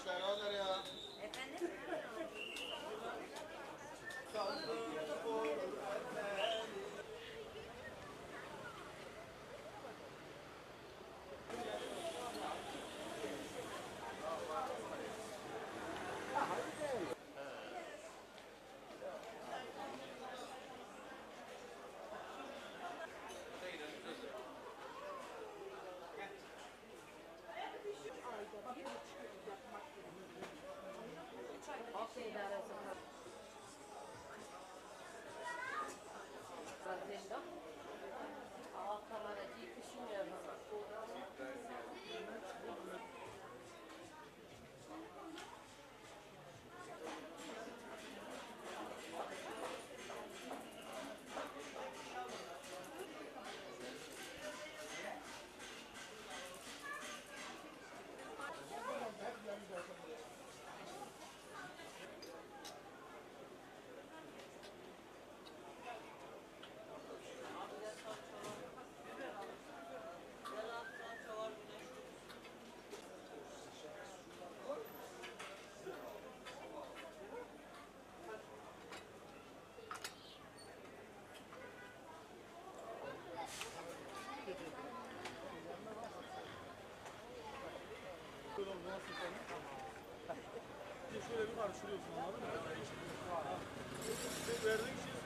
مشترا داره 아까 말했지 그 신기한 거. öyle bir karıştırıyorsun anladın mı? Verdiğin şey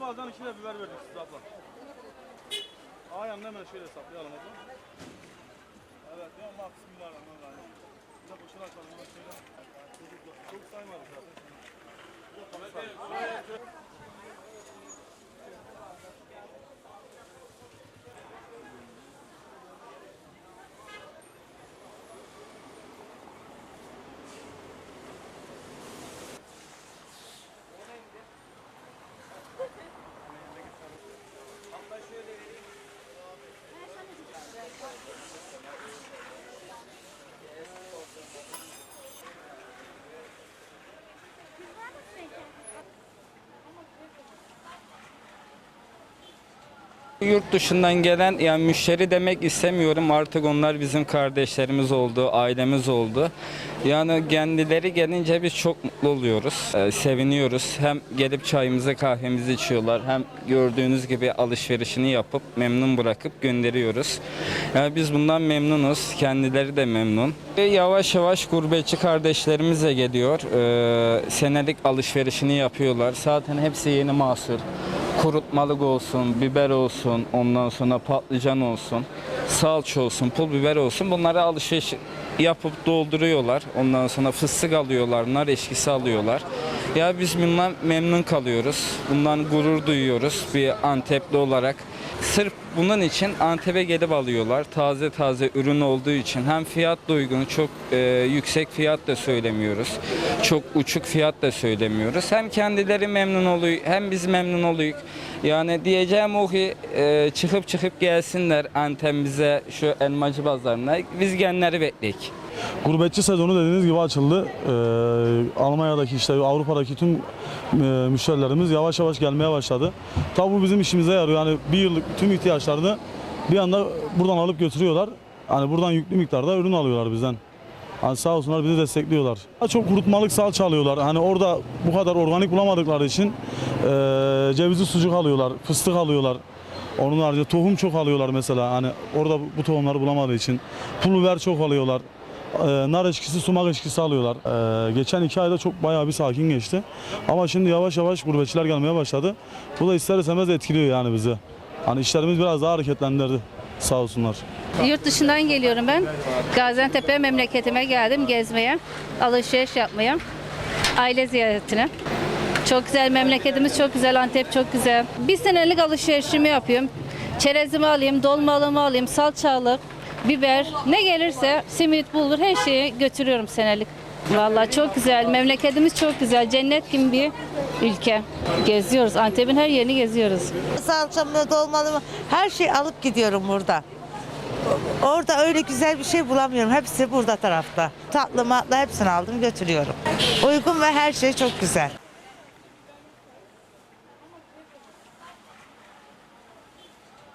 İki baldan iki de biber verdik size abla. Ayağını hemen şöyle saplayalım abla. Evet ya Allah bismillahirrahmanirrahim. Bir de boşuna açalım şöyle. Çok, çok saymadık Yurt dışından gelen yani müşteri demek istemiyorum artık onlar bizim kardeşlerimiz oldu, ailemiz oldu. Yani kendileri gelince biz çok mutlu oluyoruz, Ee, seviniyoruz. Hem gelip çayımızı kahvemizi içiyorlar hem gördüğünüz gibi alışverişini yapıp memnun bırakıp gönderiyoruz. Yani biz bundan memnunuz, kendileri de memnun. Ve yavaş yavaş gurbetçi kardeşlerimiz de geliyor. Ee, senelik alışverişini yapıyorlar. Zaten hepsi yeni mahsul kurutmalık olsun, biber olsun, ondan sonra patlıcan olsun, salça olsun, pul biber olsun bunları alışveriş yapıp dolduruyorlar. Ondan sonra fıstık alıyorlar, nar eşkisi alıyorlar. Ya biz bundan memnun kalıyoruz. Bundan gurur duyuyoruz bir Antepli olarak. Sırf bunun için Antep'e gelip alıyorlar. Taze taze ürün olduğu için hem fiyat da uygun, çok e, yüksek fiyat da söylemiyoruz. Çok uçuk fiyat da söylemiyoruz. Hem kendileri memnun oluyor, hem biz memnun oluyoruz. Yani diyeceğim o ki e, çıkıp çıkıp gelsinler Antep'imize şu elmacı pazarına. Biz genleri bekleyik. Gurbetçi sezonu dediğiniz gibi açıldı. Ee, Almanya'daki işte Avrupa'daki tüm e, müşterilerimiz yavaş yavaş gelmeye başladı. Tabi bu bizim işimize yarıyor. Yani bir yıllık tüm ihtiyaçlarını bir anda buradan alıp götürüyorlar. Hani buradan yüklü miktarda ürün alıyorlar bizden. Hani sağ olsunlar bizi destekliyorlar. Çok kurutmalık salça alıyorlar. Hani orada bu kadar organik bulamadıkları için e, cevizli sucuk alıyorlar, fıstık alıyorlar. Onun haricinde tohum çok alıyorlar mesela. Hani orada bu tohumları bulamadığı için. Pul biber çok alıyorlar. E, nar eşkisi, sumak eşkisi alıyorlar. E, geçen iki ayda çok bayağı bir sakin geçti. Ama şimdi yavaş yavaş gurbetçiler gelmeye başladı. Bu da ister istemez etkiliyor yani bizi. Hani işlerimiz biraz daha hareketlendirdi. Sağ olsunlar. Yurt dışından geliyorum ben. Gaziantep'e memleketime geldim gezmeye, alışveriş yapmaya, aile ziyaretine. Çok güzel memleketimiz çok güzel, Antep çok güzel. Bir senelik alışverişimi yapıyorum. Çerezimi alayım, dolmalımı alayım, salçalık, biber, ne gelirse simit, bulgur her şeyi götürüyorum senelik. Vallahi çok güzel, memleketimiz çok güzel, cennet gibi bir ülke. Geziyoruz, Antep'in her yerini geziyoruz. salçamı, dolmalımı her şeyi alıp gidiyorum burada. Orada öyle güzel bir şey bulamıyorum. Hepsi burada tarafta. Tatlı matlı hepsini aldım götürüyorum. Uygun ve her şey çok güzel.